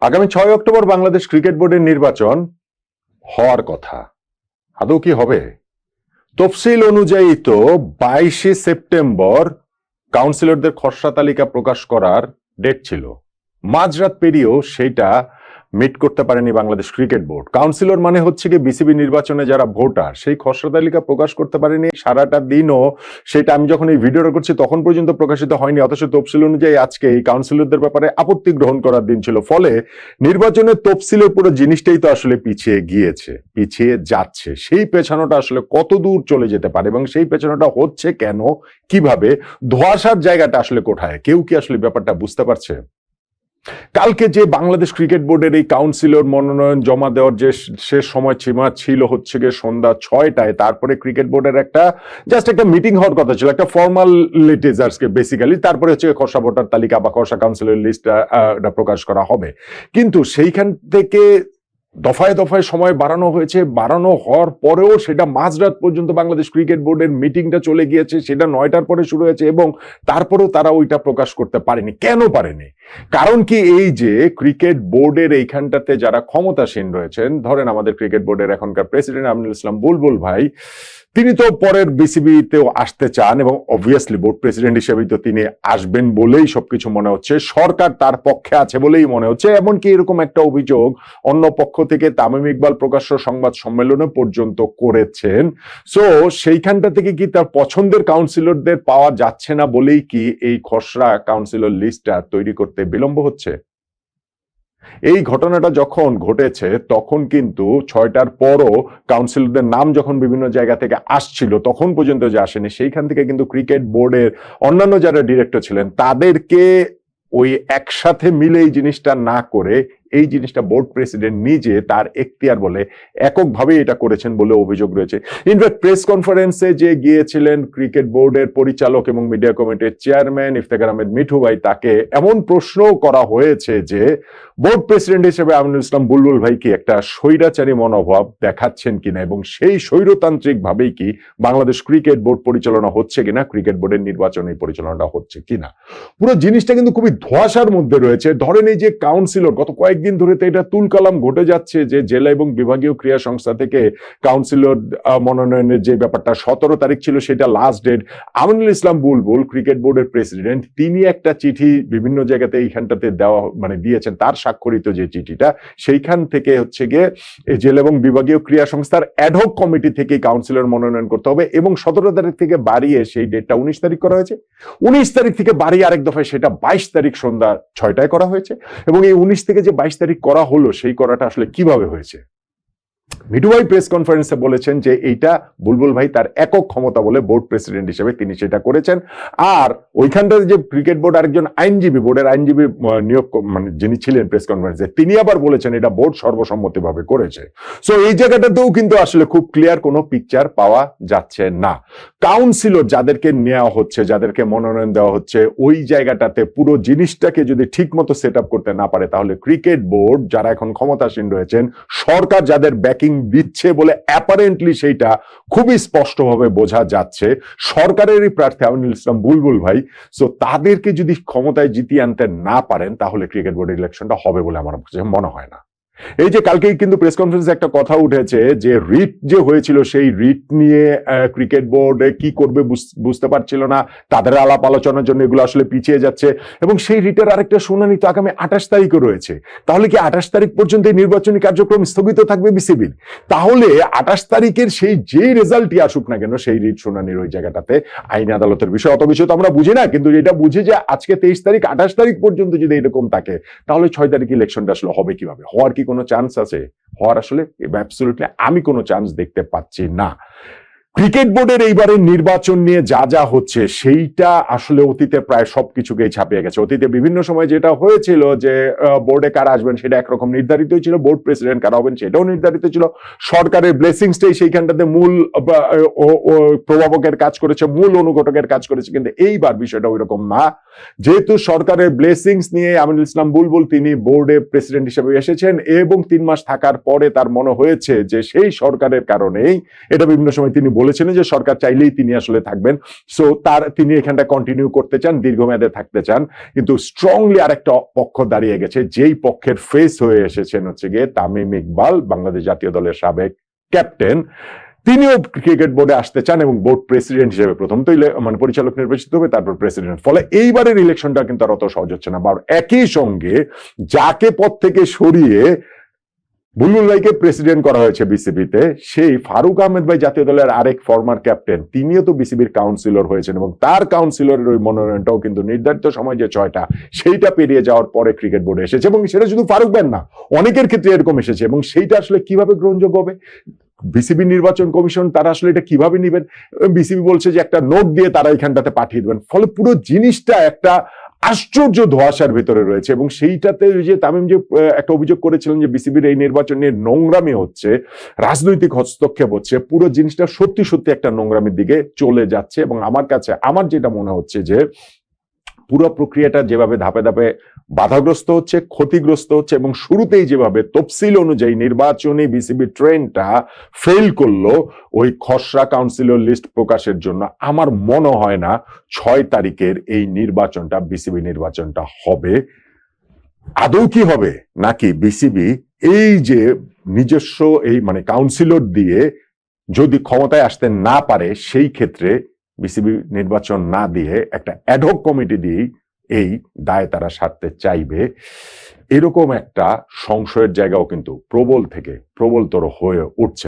আগামী ছয় October Bangladesh cricket বোর্ডের নির্বাচন হওয়ার কথা। আদৌ কি হবে? তফসিল অনুযায়ী তো বাইশে সেপ্টেম্বর কাউন্সিলরদের খসড়া তালিকা প্রকাশ করার ডেট ছিল। মাঝরাত পেরিয়েও সেইটা মিট করতে পারেনি বাংলাদেশ ক্রিকেট বোর্ড কাউন্সিলর মানে হচ্ছে কি বিসিবি নির্বাচনে যারা ভোটার, সেই খসড়া তালিকা প্রকাশ করতে পারেনি সারাটা দিনও। সেটা আমি যখন এই ভিডিওটা করছি, তখন পর্যন্ত প্রকাশিত হয়নি। অথচ তফসিল অনুযায়ী আজকে এই কাউন্সিলরদের ব্যাপারে আপত্তি গ্রহণ করার দিন ছিল। ফলে নির্বাচনের তফসিলের পুরো জিনিসটাই তো আসলে পিছিয়ে গিয়েছে, পিছিয়ে যাচ্ছে। সেই পেছানোটা আসলে কত দূর চলে যেতে পারে এবং সেই পেছানোটা হচ্ছে কেন? কীভাবে? ধোয়াশার জায়গাটা আসলে কোথায়? কেউ কি আসলে ব্যাপারটা বুঝতে পারছে? কালকে যে বাংলাদেশ ক্রিকেট বোর্ডের এই কাউন্সিলর মনোনয়ন জমা দেওয়ার যে শেষ সময় সীমা ছিল হচ্ছে গিয়ে সন্ধ্যা ছয়টায়, তারপরে ক্রিকেট বোর্ডের একটা জাস্ট একটা মিটিং হওয়ার কথা ছিল, একটা ফর্মালিটিজ আজকে বেসিক্যালি তারপরে হচ্ছে খসড়া ভোটার তালিকা বা খসড়া কাউন্সিলর লিস্ট প্রকাশ করা হবে। কিন্তু সেইখান থেকে দফায় দফায় সময় বাড়ানো হয়েছে, বাড়ানো হওয়ার পরেও সেটা মাঝরাত পর্যন্ত বাংলাদেশ ক্রিকেট বোর্ডের মিটিংটা চলে গিয়েছে, সেটা নয়টার পরে শুরু হয়েছে এবং তারপরেও তারা ওইটা প্রকাশ করতে পারেনি। কেন পারেনি? কারণ কি এই যে ক্রিকেট বোর্ডের এইখানটাতে যারা ক্ষমতাসীন রয়েছেন, ধরেন আমাদের ক্রিকেট বোর্ডের এখনকার প্রেসিডেন্ট আমিনুল ইসলাম বুলবুল ভাই, তিনি তো পরের বিসিবিতেও আসতে চান এবং অবভিয়াসলি বোর্ড প্রেসিডেন্ট হিসেবেই তো তিনি আসবেন বলেই সবকিছু মনে হচ্ছে। সরকার তার পক্ষে আছে বলেই মনে হচ্ছে, এমনকি এরকম একটা অভিযোগ অন্য পক্ষ থেকে তামিম ইকবাল প্রকাশ্য সংবাদ সম্মেলনে পর্যন্ত করেছেন। সো সেইখানটা থেকে কি তার পছন্দের কাউন্সিলরদের পাওয়া যাচ্ছে না বলেই কি এই খসড়া কাউন্সিলর লিস্টটা তৈরি করতে বিলম্ব হচ্ছে। এই ঘটনাটা যখন ঘটেছে, তখন কিন্তু ছয়টার পরও কাউন্সিলরদের নাম যখন বিভিন্ন জায়গা থেকে আসছিল, তখন পর্যন্ত যে আসেনি, সেইখান থেকে কিন্তু ক্রিকেট বোর্ডের অন্যান্য যারা ডিরেক্টর ছিলেন, তাদেরকে ওই একসাথে মিলে এই জিনিসটা না করে এই জিনিসটা বোর্ড প্রেসিডেন্ট নিজে তার এখতিয়ার বলে এককভাবে এটা করেছেন বলে অভিযোগ রয়েছে। ইনফ্যাক্ট প্রেস কনফারেন্সে যে গিয়েছিলেন ক্রিকেট বোর্ডের পরিচালক এবং মিডিয়া কমিটির চেয়ারম্যান ইফতেখার আহমেদ মিঠু ভাই তাকে এমন প্রশ্ন করা হয়েছে যে বোর্ড প্রেসিডেন্ট হিসেবে আমিনুল ইসলাম বুলবুল ভাই কি একটা স্বৈরাচারী মনোভাব দেখাচ্ছেন কিনা এবং সেই স্বৈরতান্ত্রিক ভাবেই কি বাংলাদেশ ক্রিকেট বোর্ড পরিচালনা হচ্ছে কিনা ক্রিকেট বোর্ডের নির্বাচন পরিচালনাটা হচ্ছে কিনা। পুরো জিনিসটা কিন্তু খুবই ধোয়াশার মধ্যে রয়েছে। ধরেন এই যে কাউন্সিলর গত কয়েকদিন ধরে তো এটা তুলকালাম, ঘটে যাচ্ছে যে জেলা এবং বিভাগীয় ক্রিয়া সংস্থা থেকে কাউন্সিলর মনোনয়নের যে ব্যাপারটা সতেরো তারিখ ছিল সেটা last date Aminul Islam Bulbul, cricket বোর্ডের প্রেসিডেন্ট তিনি একটা চিঠি বিভিন্ন জায়গাতে এইখানটাতে দেওয়া মানে দিয়েছেন, তার স্বাক্ষরিত যে চিঠিটা, সেইখান থেকে হচ্ছে গিয়ে জেলা এবং বিভাগীয় ক্রিয়া সংস্থার অ্যাডহক কমিটি থেকে কাউন্সিলর মনোনয়ন করতে হবে এবং সতেরো তারিখ থেকে বাড়িয়ে সেই ডেটটা উনিশ তারিখ করা হয়েছে। উনিশ তারিখ থেকে বাড়িয়ে আরেক দফায় সেটা বাইশ তারিখ সন্ধ্যা ছয়টায় করা হয়েছে এবং এই উনিশ থেকে যে তারিখ করা হলো সেই করাটা আসলে কীভাবে হয়েছে? মিঠু ভাই প্রেস কনফারেন্সে বলেছেন যে এইটা বুলবুল ভাই তার একক ক্ষমতা বলে বোর্ড প্রেসিডেন্ট হিসেবে তিনি সেটা করেছেন। আর ওইখানটাতে যে ক্রিকেট বোর্ড আরেকজন আইনজীবী বোর্ডের আইনজীবী নিয়োগ মানে যিনি ছিলেন প্রেস কনফারেন্সে, তিনি আবার বলেছেন এটা বোর্ড সর্বসম্মতিভাবে করেছে। সো এই জায়গাটাতেও কিন্তু আসলে খুব ক্লিয়ার কোনো পিকচার পাওয়া যাচ্ছে না। কাউন্সিলর যাদেরকে নেওয়া হচ্ছে, যাদেরকে মনোনয়ন দেওয়া হচ্ছে, ওই জায়গাটাতে পুরো জিনিসটাকে যদি ঠিক মতো সেট করতে না পারে, তাহলে ক্রিকেট বোর্ড যারা এখন ক্ষমতাসীন রয়েছেন, সরকার যাদের ব্যাকিং দিচ্ছে বলে অ্যাপারেন্টলি সেইটা খুবই স্পষ্টভাবে বোঝা যাচ্ছে। সরকারেরই প্রার্থী আমিনুল ইসলাম বুলবুল ভাই সো তাদেরকে যদি ক্ষমতায় জিতিয়ে আনতে না পারেন, তাহলে ক্রিকেট বোর্ডের ইলেকশনটা হবে বলে আমার মনে হয় না। এই যে কালকেই কিন্তু প্রেস কনফারেন্সে একটা কথা উঠেছে যে রিট যে হয়েছিল, সেই রিট নিয়ে ক্রিকেট বোর্ড কি করবে বুঝতে পারছিল না। তাদের আলাপ আলোচনার জন্য এগুলো আসলে পিছিয়ে যাচ্ছে এবং সেই রিটের আরেকটা শুনানি তো আগামী আঠাশ তারিখও রয়েছে। তাহলে কি আঠাশ তারিখ পর্যন্ত এই নির্বাচনী কার্যক্রম স্থগিত থাকবে বিসিবির তাহলে আঠাশ তারিখের সেই যে রেজাল্টই আসুক না কেন সেই রিট শুনানির ওই জায়গাটাতে আইন আদালতের বিষয়। অত বিষয় তো আমরা বুঝি না, কিন্তু এটা বুঝি যে আজকে তেইশ তারিখ, আঠাশ তারিখ পর্যন্ত যদি এরকম থাকে, তাহলে ছয় তারিখ ইলেকশনটা আসলে হবে কীভাবে? হওয়ার কি কোনো চান্স আছে? হওয়ার আসলে আমি কোনো চান্স দেখতে পাচ্ছি না। ক্রিকেট বোর্ডের এইবারের নির্বাচন নিয়ে যা যা হচ্ছে, সেইটা আসলে অতীতে প্রায় সবকিছুকেই ছাপিয়ে গেছে। অতীতে বিভিন্ন সময় যেটা হয়েছিল যে বোর্ডে কারা আসবেন সেটা একরকম নির্ধারিতই ছিল, বোর্ড প্রেসিডেন্ট কারা হবেন সেটাও নির্ধারিত ছিল। সরকারের ব্লেসিংসটাই সেইখানটাতে মূল প্রভাবকের কাজ করেছে, মূল অনুঘটকের কাজ করেছে, কিন্তু এইবার বিষয়টা ওই রকম না। যেহেতু সরকারের ব্লেসিংস নিয়ে আমিনুল ইসলাম বুলবুল, তিনি বোর্ডে প্রেসিডেন্ট হিসেবে এসেছেন এবং তিন মাস থাকার পরে তার মনে হয়েছে যে, সেই সরকারের কারণেই এটা বিভিন্ন সময় তিনি বলে বলেছিলেন যে সরকার চাইলেই তিনি আসলে থাকবেন। সো তার, তিনি এখানটা কন্টিনিউ করতে চান, দীর্ঘমেয়াদে থাকতে চান। কিন্তু স্ট্রংলি আরেকটা পক্ষ দাঁড়িয়ে গেছে, যেই পক্ষের ফেস হয়ে এসেছেন হচ্ছে গিয়ে তামিম ইকবাল, বাংলাদেশ জাতীয় দলের সাবেক ক্যাপ্টেন তিনিও ক্রিকেট বোর্ডে আসতে চান এবং বোর্ড প্রেসিডেন্ট হিসেবে প্রথম তো মানে পরিচালক নির্বাচিত হবে, তারপর প্রেসিডেন্ট ফলে এইবারের ইলেকশনটা কিন্তু আর অত সহজ হচ্ছে না। বা একই সঙ্গে যাকে পদ থেকে সরিয়ে বুলবুল ভাইকে প্রেসিডেন্ট করা হয়েছে বিসিবিতে। সেই ফারুক আহমেদ ভাই জাতীয় দলের আরেক ফর্মার ক্যাপ্টেন তিনিও তো বিসিবির কাউন্সিলর হয়েছেন এবং তার কাউন্সিলরের ওই মনোনয়নটাও কিন্তু নির্ধারিত সময় যে ছয়টা, সেইটা পেরিয়ে যাওয়ার পরে ক্রিকেট বোর্ডে এসেছে এবং সেটা শুধু ফারুক ব্যান না, অনেকের ক্ষেত্রে এরকম এসেছে এবং সেইটা আসলে কীভাবে গ্রহণযোগ্য হবে? বিসিবি নির্বাচন কমিশন তারা আসলে এটা কীভাবে নেবেন? বিসিবি বলছে যে একটা নোট দিয়ে তারা এখানটাতে পাঠিয়ে দেবেন। ফলে পুরো জিনিসটা একটা আশ্চর্য ধোয়াশার ভেতরে রয়েছে এবং সেইটাতে যে তামিম যে একটা অভিযোগ করেছিলেন যে বিসিবির এই নির্বাচন নোংরামি হচ্ছে, রাজনৈতিক হস্তক্ষেপ হচ্ছে, পুরো জিনিসটা সত্যি সত্যি একটা নোংরামির দিকে চলে যাচ্ছে এবং আমার কাছে, আমার যেটা মনে হচ্ছে যে, পুরো প্রক্রিয়াটা যেভাবে ধাপে ধাপে বাধাগ্রস্ত হচ্ছে, ক্ষতিগ্রস্ত হচ্ছে এবং শুরুতেই যেভাবে তফসিল অনুযায়ী নির্বাচনী বিসিবি ট্রেনটা ফেল করল, ওই খসড়া কাউন্সিলর লিস্ট প্রকাশের জন্য আমার মনে হয় না ছয় তারিখের এই নির্বাচনটা, বিসিবি নির্বাচনটা হবে। আদৌ কি হবে? নাকি বিসিবি এই যে নিজস্ব এই মানে কাউন্সিলর দিয়ে যদি ক্ষমতায় আসতে না পারে, সেই ক্ষেত্রে বিসিবি নির্বাচন না দিয়ে একটা অ্যাডহক কমিটি দিয়েই এই দায় তারা সারতে চাইবে। এরকম একটা সংশয়ের জায়গাও কিন্তু প্রবল থেকে প্রবলতর হয়ে উঠছে।